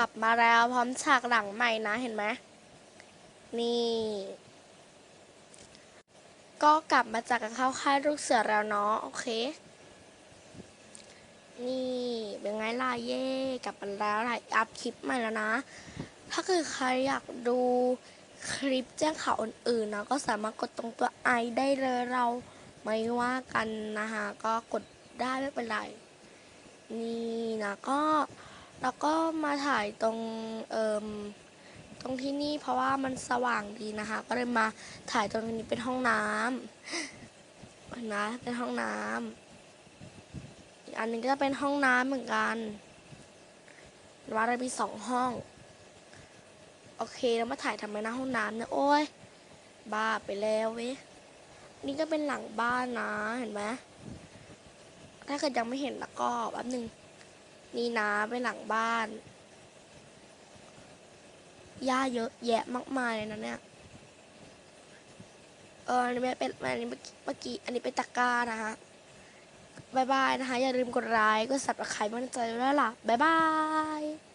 ลับมาแล้วพร้อมฉากหลังใหม่นะเห็นไหมนี่ ก็กลับมาจากการเข้าค่ายลูกเสือแล้วเนาะโอเค นี่เป็นไงล่ะเย่กลับมาแล้วถ่ายอัพคลิปใหม่แล้วนะ ถ้าเกิดใครอยากดูคลิปแจ้งข่าวอื่นๆนะก็สามารถกดตรงตัวไอได้เลยเราไม่ว่ากันนะคะก็กดได้ไม่เป็นไร นี่นะก็ แล้วก็มาถ่ายตรงเอ่มตรงที่นี่เพราะว่ามันสว่างดีนะคะ ก็เลยมาถ่ายตรงนี้เป็นห้องน้ำเห็นนะเป็นห้องน้ำอีกอันนึงก็จะเป็นห้องน้ำเหมือนกันว่าเรามีสองห้อง โอเคแล้วมาถ่ายทำไมหน้าห้องน้ำเนี่ยโอ้ยบ้าไปแล้วเว้ยนี่ก็เป็นหลังบ้านนะเห็นไหมถ้าเกิดยังไม่เห็นแล้วก็แป๊บหนึ่ง นี่นะไปหลังบ้าน หญ้าเยอะแยะมากมายเลยนะเนี่ย เอออันนี้ไม่เป็นอันนี้เมื่อกี้ อันนี้เป็นตะกร้านะฮะบายบายนะคะ อย่าลืมกดไลค์ กดสับตะไคร้บ้านใจด้วล่ะบายบาย